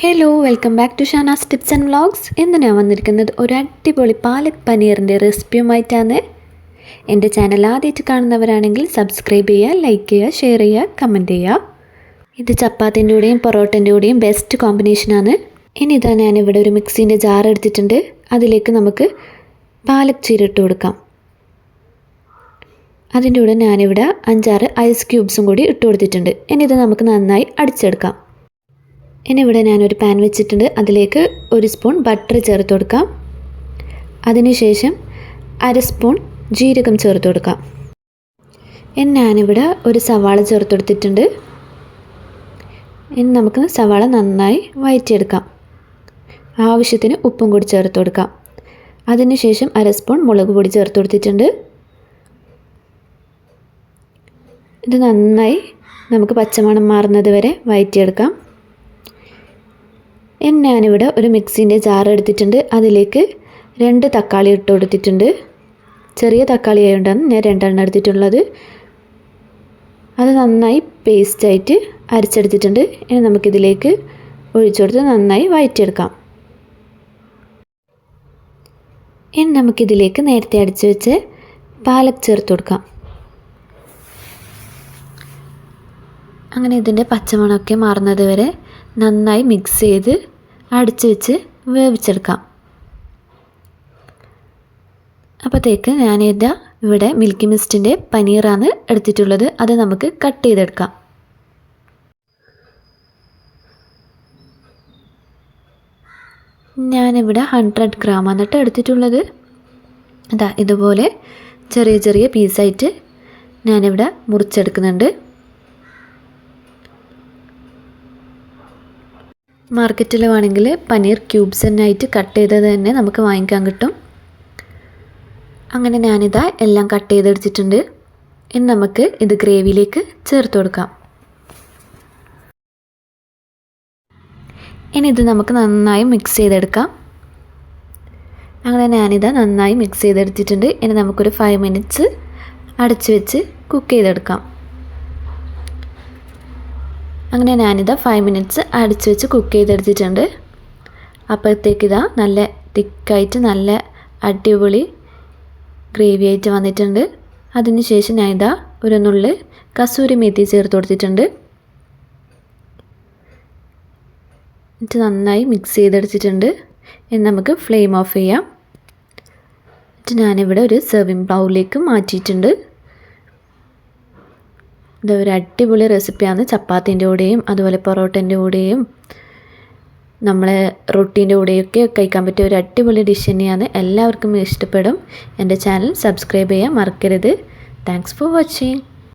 Hello welcome back to Shanaz tips and vlogs ഇന്ന് ഞാൻ വന്നിരിക്കുന്നത് ഒരു അടിപൊളി പാലക് പനീറിന്റെ റെസിപ്പിയുമായിട്ടാണ്. എന്റെ ചാനൽ ആദ്യമായിട്ട് കാണുന്നവരാണെങ്കിൽ സബ്സ്ക്രൈബ് ചെയ്യുക ലൈക്ക് ചെയ്യുക ഷെയർ ചെയ്യുക കമന്റ് ചെയ്യുക. ഇത് ചപ്പാത്തിന്റെ കൂടെയും പൊറോട്ടന്റെ കൂടെയും ബെസ്റ്റ് കോമ്പിനേഷനാണ് ഇനി ഇതാ ഞാനിവിടെ ഒരു മിക്സീന്റെ ജാർ എടുത്തിട്ടുണ്ട്. അതിലേക്ക് നമുക്ക് പാലക് ചീര ഇട്ട് കൊടുക്കാം. അതിന്റെ കൂടെ ഞാനിവിടെ അഞ്ചാറ് ഐസ് ക്യൂബ്സും കൂടി ഇട്ട് കൊടുത്തിട്ടുണ്ട്. ഇനി ഇത് നമുക്ക് നന്നായി അടിച്ചെടുക്കാം. ഇനി ഇവിടെ ഞാനൊരു പാൻ വെച്ചിട്ടുണ്ട്. അതിലേക്ക് ഒരു സ്പൂൺ ബട്ടർ ചേർത്ത് കൊടുക്കാം. അതിനുശേഷം അര സ്പൂൺ ജീരകം ചേർത്ത് കൊടുക്കാം. ഇനി ഞാനിവിടെ ഒരു സവാള ചേർത്ത് കൊടുത്തിട്ടുണ്ട്. ഇനി നമുക്ക് സവാള നന്നായി വയറ്റിയെടുക്കാം. ആവശ്യത്തിന് ഉപ്പും കൂടി ചേർത്ത് കൊടുക്കാം. അതിനുശേഷം അര സ്പൂൺ മുളക് പൊടി ചേർത്ത് കൊടുത്തിട്ടുണ്ട്. ഇത് നന്നായി നമുക്ക് പച്ചമണം മാറുന്നത് വരെ വയറ്റിയെടുക്കാം. ഞാനിവിടെ ഒരു മിക്സിന്റെ ജാർ എടുത്തിട്ടുണ്ട്. അതിലേക്ക് രണ്ട് തക്കാളി ഇട്ട് കൊടുത്തിട്ടുണ്ട്. ചെറിയ തക്കാളി ആയതുകൊണ്ടാണ് ഞാൻ രണ്ടെണ്ണം എടുത്തിട്ടുള്ളത്. അത് നന്നായി പേസ്റ്റായിട്ട് അരച്ചെടുത്തിട്ടുണ്ട്. ഇനി നമുക്കിതിലേക്ക് ഒഴിച്ചു കൊടുത്ത് നന്നായി വഴറ്റിയെടുക്കാം ഇനി നമുക്കിതിലേക്ക് നേരത്തെ അടിച്ചു വെച്ച് പാലക് ചേർത്ത് കൊടുക്കാം. അങ്ങനെ ഇതിന്റെ പച്ചമണമൊക്കെ മാറുന്നത് വരെ നന്നായി മിക്സ് ചെയ്ത് അടിച്ച് വെച്ച് വേവിച്ചെടുക്കാം. അപ്പോഴത്തേക്ക് ഞാനിതാ ഇവിടെ മിൽക്കി മിസ്റ്റിന്റെ പനീറാണ് എടുത്തിട്ടുള്ളത്. അത് നമുക്ക് കട്ട് ചെയ്തെടുക്കാം. ഞാനിവിടെ ഹൺഡ്രഡ് ഗ്രാം കേട്ടോ എടുത്തിട്ടുള്ളത്. അതാ ഇതുപോലെ ചെറിയ ചെറിയ പീസായിട്ട് ഞാനിവിടെ മുറിച്ചെടുക്കുന്നുണ്ട്. മാർക്കറ്റിൽ വേണമെങ്കിൽ പനീർ ക്യൂബ്സ് തന്നെ ആയിട്ട് കട്ട് ചെയ്തത് തന്നെ നമുക്ക് വാങ്ങിക്കാൻ കിട്ടും. അങ്ങനെ ഞാനിതാ എല്ലാം കട്ട് ചെയ്തെടുത്തിട്ടുണ്ട്. ഇനി നമുക്ക് ഇത് ഗ്രേവിയിലേക്ക് ചേർത്ത് കൊടുക്കാം. ഇനി ഇത് നമുക്ക് നന്നായി മിക്സ് ചെയ്തെടുക്കാം. അങ്ങനെ ഞാനിതാ നന്നായി മിക്സ് ചെയ്തെടുത്തിട്ടുണ്ട്. ഇനി നമുക്കൊരു ഫൈവ് മിനിറ്റ്സ് അടച്ചു വെച്ച് കുക്ക് ചെയ്തെടുക്കാം. അങ്ങനെ ഞാനിതാ ഫൈവ് മിനിറ്റ്സ് അടിച്ച് വെച്ച് കുക്ക് ചെയ്തെടുത്തിട്ടുണ്ട്. അപ്പോഴത്തേക്ക് ഇതാ നല്ല തിക്കായിട്ട് നല്ല അടിപൊളി ഗ്രേവി ആയിട്ട് വന്നിട്ടുണ്ട്. അതിന് ശേഷം ഞാൻ ഇതാ ഒരു നുള്ളി കസൂരി മേത്തി ചേർത്ത് കൊടുത്തിട്ടുണ്ട്. എന്നിട്ട് നന്നായി മിക്സ് ചെയ്തെടുത്തിട്ടുണ്ട്. ഇനി നമുക്ക് ഫ്ലെയിം ഓഫ് ചെയ്യാം. എന്നിട്ട് ഞാനിവിടെ ഒരു സെർവിങ് ബൗളിലേക്ക് മാറ്റിയിട്ടുണ്ട്. ഇത് ഒരു അടിപൊളി റെസിപ്പിയാണ്. ചപ്പാത്തിന്റെ കൂടെയും അതുപോലെ പൊറോട്ടന്റെ കൂടെയും നമ്മളെ റൊട്ടീന്റെ കൂടെയൊക്കെ കഴിക്കാൻ പറ്റിയ ഒരു അടിപൊളി ഡിഷ് തന്നെയാണ്. എല്ലാവർക്കും ഇഷ്ടപ്പെടും. എന്റെ ചാനൽ സബ്സ്ക്രൈബ് ചെയ്യാൻ മറക്കരുത്. Thanks for watching